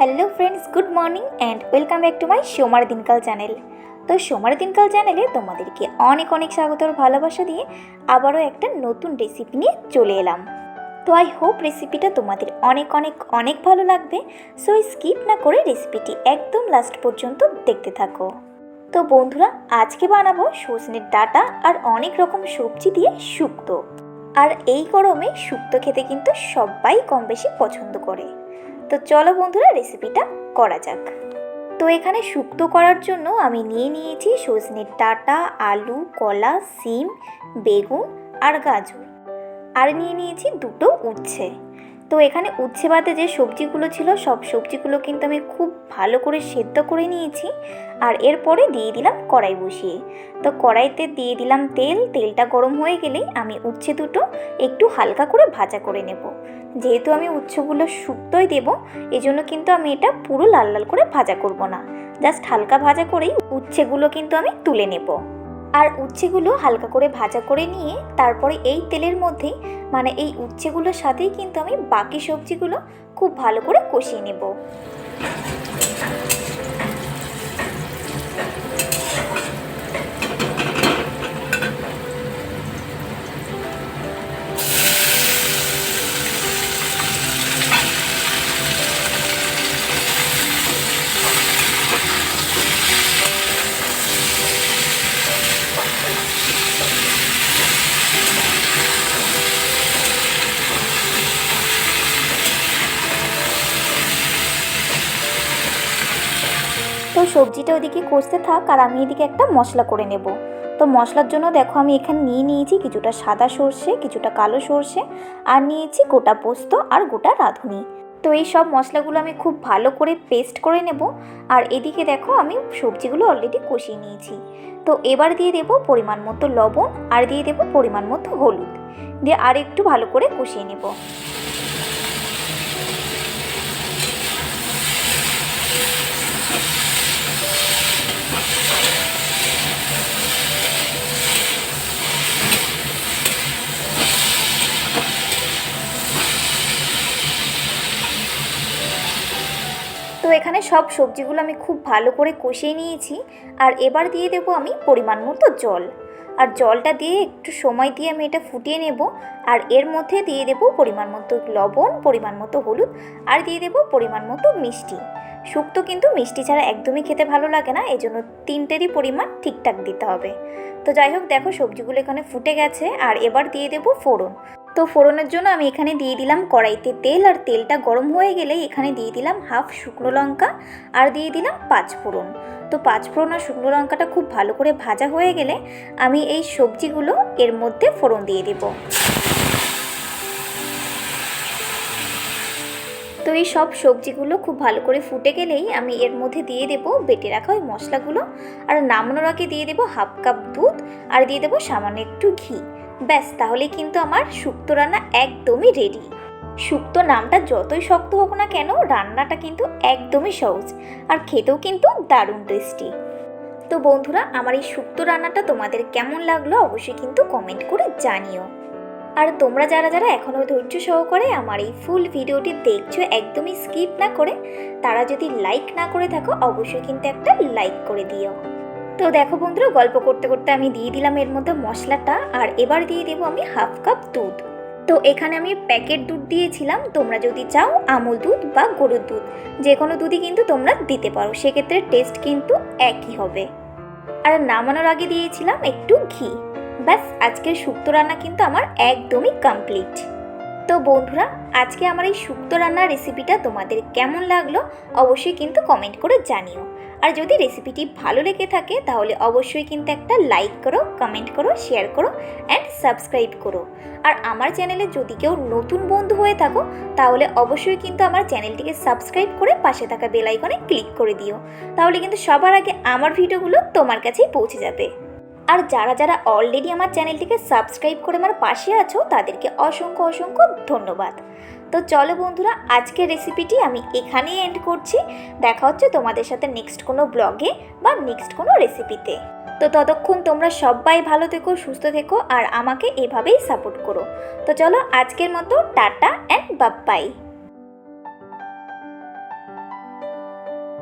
Hello friends good morning and welcome back to my সোমার দিনকাল channel তো সোমার দিনকাল চ্যানেলে তোমাদেরকে অনেক অনেক স্বাগতর ভালোবাসা দিয়ে আবারও একটা নতুন রেসিপি নিয়ে চলে এলাম। তো আই হোপ রেসিপিটা তোমাদের অনেক অনেক অনেক ভালো লাগবে। সো স্কিপ না করে রেসিপিটি একদম লাস্ট পর্যন্ত দেখতে থাকো। তো বন্ধুরা, আজকে বানাবো সজনের ডাটা আর অনেক রকম সবজি দিয়ে শুক্তো। আর এই গরমে শুক্তো খেতে কিন্তু সবাই কম বেশি পছন্দ করে। তো চলো বন্ধুরা রেসিপিটা করা যাক। তো এখানে শুক্তো করার জন্য আমি নিয়ে নিয়েছি সজনের ডাঁটা, আলু, কলা, সিম, বেগুন আর গাজর। আর নিয়ে নিয়েছি দুটো উচ্ছে। তো এখানে উচ্ছে বাদে যে সবজিগুলো ছিল, সব সবজিগুলো কিন্তু আমি খুব ভালো করে সেদ্ধ করে নিয়েছি। আর এরপরে দিয়ে দিলাম কড়াই বসিয়ে। তো কড়াইতে দিয়ে দিলাম তেল, তেলটা গরম হয়ে গেলেই আমি উচ্ছে দুটো একটু হালকা করে ভাজা করে নেব। যেহেতু আমি উচ্ছেগুলো শুক্তোই দেবো, এজন্য কিন্তু আমি এটা পুরো লাল লাল করে ভাজা করব না। জাস্ট হালকা ভাজা করেই উচ্ছেগুলো কিন্তু আমি তুলে নেব। আর উচ্ছেগুলো হালকা করে ভাজা করে নিয়ে তারপরে এই তেলের মধ্যেই মানে এই উচ্ছেগুলোর সাথেই কিন্তু আমি বাকি সবজিগুলো খুব ভালো করে কষিয়ে নেব। তো সবজিটা ওদিকে কষতে থাক আর আমি এদিকে একটা মশলা করে নেব। তো মশলার জন্য দেখো আমি এখানে নিয়ে নিয়েছি কিছুটা সাদা সর্ষে, কিছুটা কালো সর্ষে আর নিয়েছি গোটা পোস্ত আর গোটা রাঁধুনি। তো এই সব মশলাগুলো আমি খুব ভালো করে পেস্ট করে নেব আর এদিকে দেখো আমি সবজিগুলো অলরেডি কষিয়ে নিয়েছি। তো এবার দিয়ে দেব পরিমাণ মতো লবণ আর দিয়ে দেব পরিমাণ মতো হলুদ। দিয়ে আর একটু ভালো করে কষিয়ে নেব তো এখানে সব সবজিগুলো আমি খুব ভালো করে কষিয়ে নিয়েছি আর এবার দিয়ে দেবো আমি পরিমাণ মতো জল। আর জলটা দিয়ে একটু সময় দিয়ে আমি এটা ফুটিয়ে নেব আর এর মধ্যে দিয়ে দেবো পরিমাণ মতো লবণ, পরিমাণ মতো হলুদ আর দিয়ে দেবো পরিমাণ মতো মিষ্টি। শুক্তো কিন্তু মিষ্টি ছাড়া একদমই খেতে ভালো লাগে না এই জন্য তিনটেরই পরিমাণ ঠিকঠাক দিতে হবে। তো যাই হোক, দেখো সবজিগুলো এখানে ফুটে গেছে আর এবার দিয়ে দেবো ফোড়ন। তো ফোড়নের জন্য আমি এখানে দিয়ে দিলাম কড়াইতে তেল আর তেলটা গরম হয়ে গেলে এখানে দিয়ে দিলাম হাফ শুকনো লঙ্কা আর দিয়ে দিলাম পাঁচ ফোড়ন। তো পাঁচ ফোড়ন আর শুকনো লঙ্কাটা খুব ভালো করে ভাজা হয়ে গেলে আমি এই সবজিগুলো এর মধ্যে ফোড়ন দিয়ে দেব। তো এই সব সবজিগুলো খুব ভালো করে ফুটে গেলেই আমি এর মধ্যে দিয়ে দেব বেটে রাখা ওই মশলাগুলো। আর নামানোর আগে দিয়ে দেবো হাফ কাপ দুধ আর দিয়ে দেবো সামান্য একটু ঘি। ব্যাস, তাহলে কিন্তু আমার শুক্তো রান্না একদমই রেডি শুক্তো নামটা যতই শক্ত হোক না কেন, রান্নাটা কিন্তু একদমই সহজ আর খেতেও কিন্তু দারুণ টেস্টি তো বন্ধুরা, আমার এই শুক্তো রান্নাটা তোমাদের কেমন লাগল অবশ্যই কিন্তু কমেন্ট করে জানিও। আর তোমরা যারা যারা এখনও ধৈর্য সহকারে আমার এই ফুল ভিডিওটি দেখছ একদমই স্কিপ না করে, তারা যদি লাইক না করে থাকো, অবশ্যই কিন্তু একটা লাইক করে দিও। তো দেখো বন্ধুরা, গল্প করতে করতে আমি দিয়ে দিলাম এর মধ্যে মশলাটা আর এবার দিয়ে দেবো আমি হাফ কাপ দুধ। তো এখানে আমি প্যাকেট দুধ দিয়েছিলাম, তোমরা যদি চাও আমুল দুধ বা গরুর দুধ যে কোনো দুধই কিন্তু তোমরা দিতে পারো, সেক্ষেত্রে টেস্ট কিন্তু একই হবে। আর নামানোর আগে দিয়েছিলাম একটু ঘি। ব্যাস, আজকের শুক্তো রান্না কিন্তু আমার একদমই কমপ্লিট তো বন্ধুরা, আজকে আমার এই শুক্তো রান্নার রেসিপিটা তোমাদের কেমন লাগল অবশ্যই কিন্তু কমেন্ট করে জানিও। আর যদি রেসিপিটি ভালো লেগে থাকে, তাহলে অবশ্যই কিন্তু একটা লাইক করো কমেন্ট করো শেয়ার করো অ্যান্ড সাবস্ক্রাইব করো। আর আমার চ্যানেলে যদি কেউ নতুন বন্ধু হয়ে থাকো, তাহলে অবশ্যই কিন্তু আমার চ্যানেলটিকে সাবস্ক্রাইব করে পাশে থাকা বেল আইকনে ক্লিক করে দিও। তাহলে কিন্তু সবার আগে আমার ভিডিওগুলো তোমার কাছেই পৌঁছে যাবে। আর যারা যারা অলরেডি আমার চ্যানেলটিকে সাবস্ক্রাইব করে আমার পাশে আছো, তাদেরকে অসংখ্য অসংখ্য ধন্যবাদ। তো চলো বন্ধুরা, আজকের রেসিপিটি আমি এখানেই এন্ড করছি। দেখা হচ্ছে তোমাদের সাথে নেক্সট কোনো ব্লগে বা নেক্সট কোনো রেসিপিতে তো ততক্ষণ তোমরা সবাই ভালো থেকো, সুস্থ থেকো আর আমাকে এভাবেই সাপোর্ট করো। তো চলো আজকের মতো, টাটা অ্যান্ড বাপ্পাই